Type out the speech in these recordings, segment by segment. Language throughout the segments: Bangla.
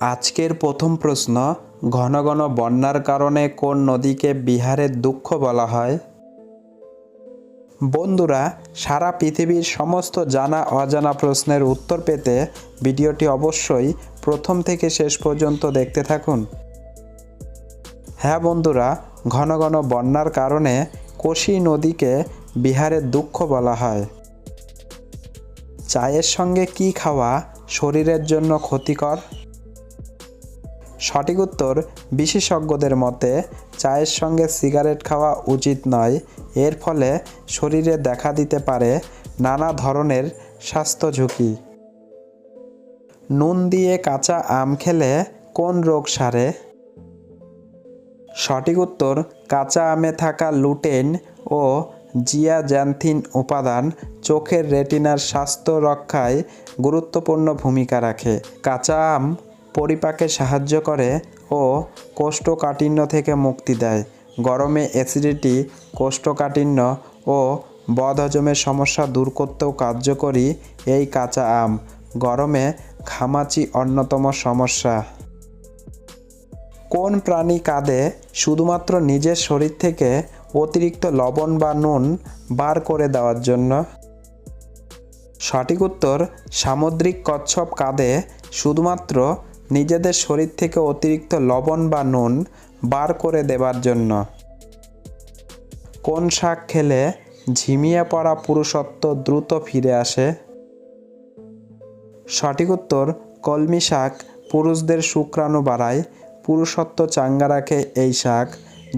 আজকের প্রথম প্রশ্ন, ঘন ঘন বন্যার কারণে কোন নদীকে বিহারের দুঃখ বলা হয়? বন্ধুরা, সারা পৃথিবীর সমস্ত জানা অজানা প্রশ্নের উত্তর পেতে ভিডিওটি অবশ্যই প্রথম থেকে শেষ পর্যন্ত দেখতে থাকুন। হ্যাঁ বন্ধুরা, ঘন ঘন বন্যার কারণে কোশি নদীকে বিহারের দুঃখ বলা হয়। চায়ের সঙ্গে কি খাওয়া শরীরের জন্য ক্ষতিকর? সঠিক উত্তর, বিশেষজ্ঞদের মতে, চায়ের সঙ্গে সিগারেট খাওয়া উচিত নয়। এর ফলে শরীরে দেখা দিতে পারে নানা ধরনের স্বাস্থ্য ঝুঁকি। নুন দিয়ে কাঁচা আম খেলে কোন রোগ সারে? সঠিক উত্তর, কাঁচা আমে থাকা লুটেন ও জিয়াজ্যান্থিন উপাদান চোখের রেটিনার স্বাস্থ্য রক্ষায় গুরুত্বপূর্ণ ভূমিকা রাখে। কাঁচা আম পরিপাকে সাহায্য করে ও কোষ্ঠকাঠিন্য থেকে মুক্তি দেয়। গরমে অ্যাসিডিটি, কোষ্ঠকাঠিন্য ও বদহজমের সমস্যা দূর করতেও কার্যকরী এই কাঁচা আম। গরমে ঘামাচি অন্যতম সমস্যা। কোন প্রাণী কাঁদে? শুধুমাত্র নিজের শরীর থেকে অতিরিক্ত লবণ বা নুন বার করে দেওয়ার জন্য। সঠিক উত্তর, সামুদ্রিক কচ্ছপ কাঁধে শুধুমাত্র নিজেদের শরীর থেকে অতিরিক্ত লবণ বা নুন বার করে দেবার জন্য। কোন শাক খেলে ঝিমিয়ে পড়া পুরুষত্ব দ্রুত ফিরে আসে? সঠিক উত্তর, কলমি শাক পুরুষদের শুক্রাণু বাড়ায়। পুরুষত্ব চাঙ্গা রাখে এই শাক।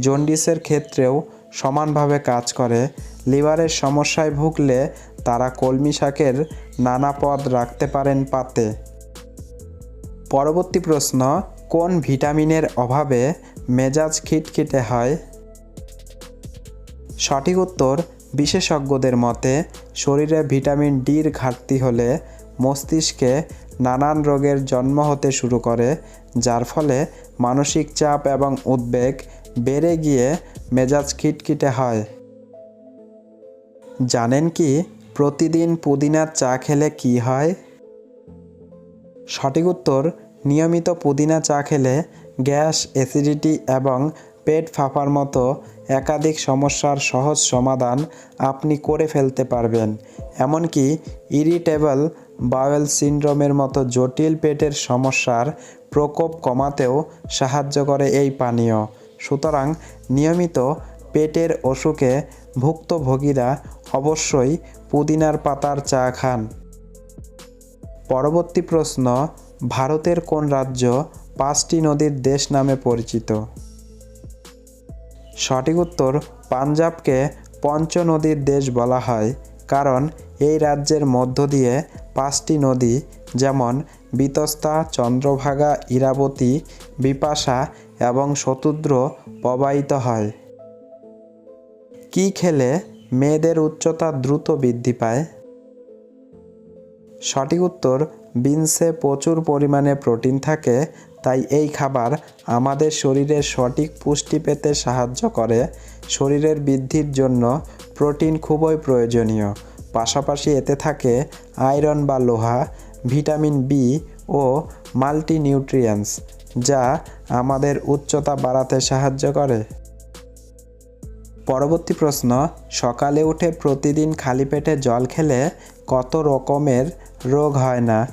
জন্ডিসের ক্ষেত্রেও সমানভাবে কাজ করে, লিভারের সমস্যায় ভুগলে তারা কলমি শাকের নানা পদ রাখতে পারেন পাতে। পরবর্তী প্রশ্ন, কোন ভিটামিনের অভাবে মেজাজ খিটখিটে হয়? সঠিক উত্তর, বিশেষজ্ঞদের মতে, শরীরে ভিটামিন ডির ঘাটতি হলে মস্তিষ্কে নানান রোগের জন্ম হতে শুরু করে, যার ফলে মানসিক চাপ এবং উদ্বেগ বেড়ে গিয়ে মেজাজ খিটখিটে হয়। জানেন কি, প্রতিদিন পুদিনার চা খেলে কি হয়? সঠিক উত্তর, নিয়মিত পুদিনা চা খেলে গ্যাস, অ্যাসিডিটি এবং পেট ফাঁপার মতো একাধিক সমস্যার সহজ সমাধান আপনি করে ফেলতে পারবেন। এমনকি ইরিটেবল বাওয়েল সিন্ড্রোমের মতো জটিল পেটের সমস্যার প্রকোপ কমাতেও সাহায্য করে এই পানীয়। সুতরাং নিয়মিত পেটের অসুখে ভুক্তভোগীরা অবশ্যই পুদিনার পাতার চা খান। পরবর্তী প্রশ্ন, ভারতের কোন রাজ্য পাঁচটি নদীর দেশ নামে পরিচিত? সঠিক উত্তর, পাঞ্জাবকে পঞ্চ নদীর দেশ বলা হয়, কারণ এই রাজ্যের মধ্য দিয়ে পাঁচটি নদী, যেমন বিতস্তা, চন্দ্রভাগা, ইরাবতী, বিপাশা এবং শতুদ্র প্রবাহিত হয়। কি খেলে মেয়েদের উচ্চতা দ্রুত বৃদ্ধি পায়? সঠিক উত্তর, বিনসে প্রচুর পরিমাণে প্রোটিন থাকে, তাই এই খাবার আমাদের শরীরের সঠিক পুষ্টি পেতে সাহায্য করে। শরীরের বৃদ্ধির জন্য প্রোটিন খুবই প্রয়োজনীয়। পাশাপাশি এতে থাকে আয়রন বা লোহা, ভিটামিন বি ও মাল্টিনিউট্রিয়েন্টস। যা আমাদের উচ্চতা বাড়াতে সাহায্য করে। পরবর্তী প্রশ্ন, সকালে উঠে প্রতিদিন খালি পেটে জল খেলে কত রকমের রোগ হয় না?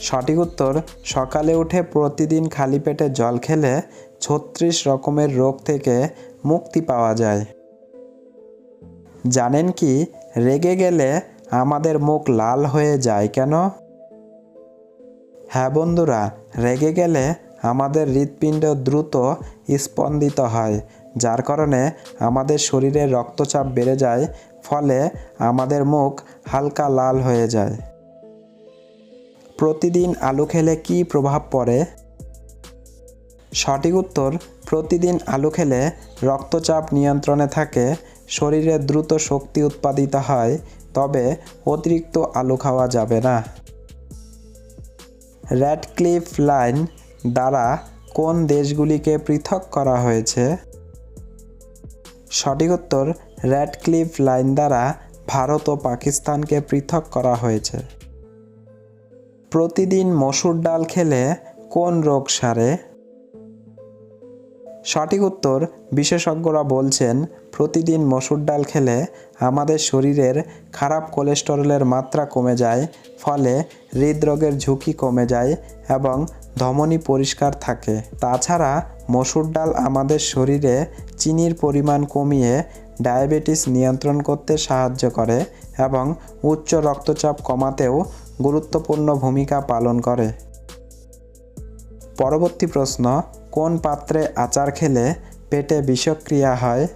সঠিক উত্তর, সকালে উঠে প্রতিদিন খালি পেটে জল খেলে ছত্রিশ রকমের রোগ থেকে মুক্তি পাওয়া যায়। জানেন কি, রেগে গেলে আমাদের মুখ লাল হয়ে যায় কেন? হ্যাঁ বন্ধুরা, রেগে গেলে আমাদের হৃৎপিণ্ড দ্রুত স্পন্দিত হয়, যার কারণে আমাদের শরীরের রক্তচাপ বেড়ে যায়, ফলে আমাদের মুখ হালকা লাল হয়ে যায়। প্রতিদিন আলু খেলে কি প্রভাব পড়ে? সঠিক উত্তর, প্রতিদিন আলু খেলে রক্তচাপ নিয়ন্ত্রণে থাকে, শরীরে দ্রুত শক্তি উৎপাদিত হয়, তবে অতিরিক্ত আলু খাওয়া যাবে না। র্যাডক্লিফ লাইন দ্বারা কোন দেশগুলিকে পৃথক করা হয়েছে? সঠিক উত্তর, র্যাডক্লিফ লাইন দ্বারা ভারত ও পাকিস্তানকে পৃথক করা হয়েছে। প্রতিদিন মসুর ডাল খেলে কোন রোগ সারে? সঠিক উত্তর বিশেষজ্ঞরা বলছেন, প্রতিদিন মসুর ডাল খেলে আমাদের শরীরের খারাপ কোলেস্টেরলের মাত্রা কমে যায়, ফলে হৃদরোগের ঝুঁকি কমে যায় এবং ধমনী পরিষ্কার থাকে। তাছাড়া মসুর ডাল আমাদের শরীরে চিনির পরিমাণ কমিয়ে ডায়াবেটিস নিয়ন্ত্রণ করতে সাহায্য করে এবং উচ্চ রক্তচাপ কমাতেও গুরুত্বপূর্ণ ভূমিকা পালন করে। পরবর্তী প্রশ্ন কোন পাত্রে আচার খেলে পেটে বিষক্রিয়া হয়?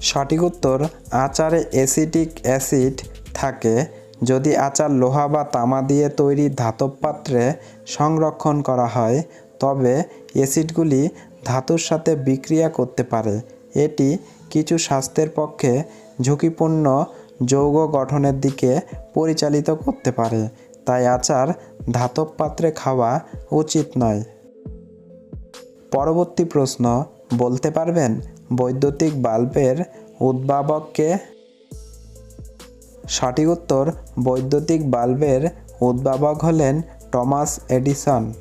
সঠিক উত্তর, আচারে অ্যাসিটিক অ্যাসিড থাকে। যদি আচার লোহা বা তামা দিয়ে তৈরি ধাতব পাত্রে সংরক্ষণ করা হয়, তবে অ্যাসিডগুলি ধাতুর সাথে বিক্রিয়া করতে পারে। এটি কিছু স্বাস্থ্যের পক্ষে ঝুঁকিপূর্ণ, যৌগ গঠনের দিকে পরিচালিত করতে পারে। তাই আচার ধাতব পাত্রে খাওয়া উচিত নয়। পরবর্তী প্রশ্ন, বলতে পারবেন বৈদ্যুতিক বাল্বের উদ্ভাবককে? সঠিক উত্তর, বৈদ্যুতিক বাল্বের উদ্ভাবক হলেন টমাস এডিসন।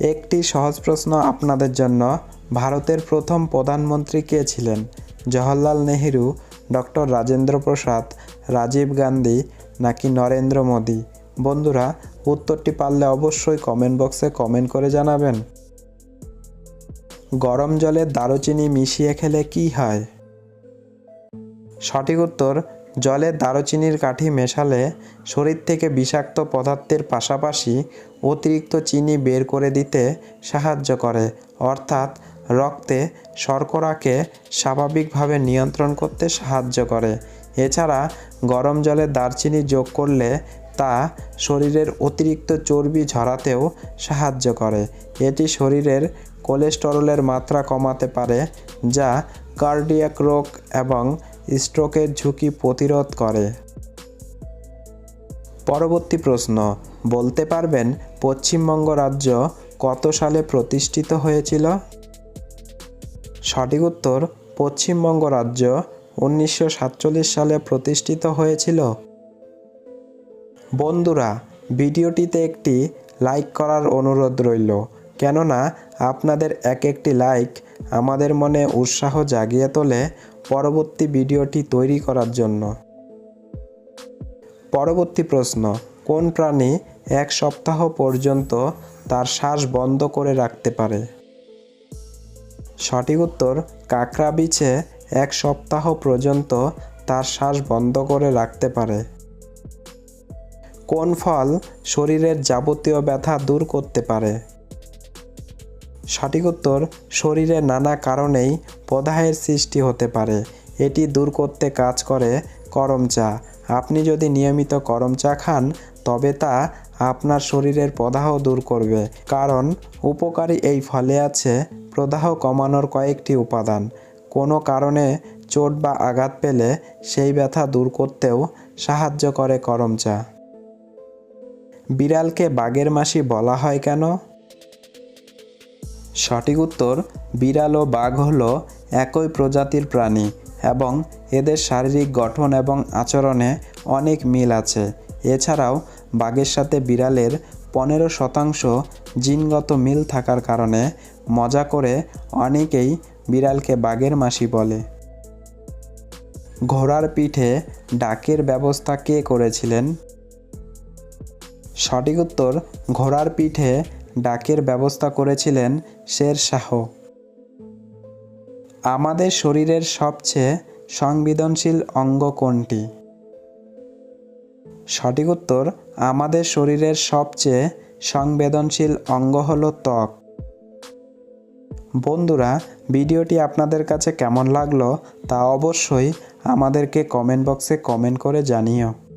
একটি সহজ প্রশ্ন আপনাদের জন্য। ভারতের প্রথম প্রধানমন্ত্রী কে ছিলেন? জওহরলাল নেহেরু, ডক্টর রাজেন্দ্র প্রসাদ, রাজীব গান্ধী নাকি নরেন্দ্র মোদী? বন্ধুরা, উত্তরটি পারলে অবশ্যই কমেন্ট বক্সে কমেন্ট করে জানাবেন। গরম জলে দারুচিনি মিশিয়ে খেলে কি হয়? সঠিক উত্তর, জলে দারুচিনির কাঠি মেশালে শরীর থেকে বিষাক্ত পদার্থের পাশাপাশি অতিরিক্ত চিনি বের করে দিতে সাহায্য করে। অর্থাৎ, রক্তে শর্করাকে স্বাভাবিকভাবে নিয়ন্ত্রণ করতে সাহায্য করে। এছাড়া, গরম জলে দারচিনি যোগ করলে তা শরীরের অতিরিক্ত চর্বি ঝরাতেও সাহায্য করে। এটি শরীরের কোলেস্টেরলের মাত্রা কমাতে পারে, যা কার্ডিয়াক রোগ এবং স্ট্রোকের ঝুঁকি প্রতিরোধ করে। পরবর্তী প্রশ্ন, বলতে পারবেন পশ্চিমবঙ্গ রাজ্য কত সালে প্রতিষ্ঠিত হয়েছিল? সঠিক উত্তর, পশ্চিমবঙ্গ রাজ্য উনিশশো সাতচল্লিশ সালে প্রতিষ্ঠিত হয়েছিল। বন্ধুরা, ভিডিওটিতে একটি লাইক করার অনুরোধ রইল। কেননা, আপনাদের এক একটি লাইক আমাদের মনে উৎসাহ জাগিয়ে তোলে পরবর্তী ভিডিওটি তৈরি করার জন্য। পরবর্তী প্রশ্ন, কোন প্রাণী এক সপ্তাহ পর্যন্ত তার শ্বাস বন্ধ করে রাখতে পারে? সঠিক উত্তর, কাঁকড়া বিছে এক সপ্তাহ পর্যন্ত তার শ্বাস বন্ধ করে রাখতে পারে। কোন ফল শরীরের যাবতীয় ব্যথা দূর করতে পারে? সঠিক উত্তর, শরীরে নানা কারণেই প্রদাহের সৃষ্টি হতে পারে। এটি দূর করতে কাজ করে করম চা। আপনি যদি নিয়মিত করম চা খান, তবে তা আপনার শরীরের প্রদাহ দূর করবে। কারণ, উপকারী এই ফলে আছে প্রদাহ কমানোর কয়েকটি উপাদান। কোনো কারণে চোট বা আঘাত পেলে সেই ব্যথা দূর করতেও সাহায্য করে করম চা। বিড়ালকে বাঘের মাসি বলা হয় কেন? সঠিক উত্তর, বিড়াল ও বাঘ হল একই প্রজাতির প্রাণী এবং এদের শারীরিক গঠন এবং আচরণে অনেক মিল আছে। এছাড়াও, বাঘের সাথে বিড়ালের পনেরো শতাংশ জিনগত মিল থাকার কারণে মজা করে অনেকেই বিড়ালকে বাঘের মাসি বলে। ঘোড়ার পিঠে ডাকের ব্যবস্থা কে করেছিলেন? সঠিক উত্তর, ঘোড়ার পিঠে ডাকের ব্যবস্থা করেছিলেন শের শাহ। আমাদের শরীরের সবচেয়ে সংবেদনশীল অঙ্গ কোনটি? সঠিক উত্তর, আমাদের শরীরের সবচেয়ে সংবেদনশীল অঙ্গ হল ত্বক। বন্ধুরা, ভিডিওটি আপনাদের কাছে কেমন লাগল তা অবশ্যই আমাদেরকে কমেন্ট বক্সে কমেন্ট করে জানিও।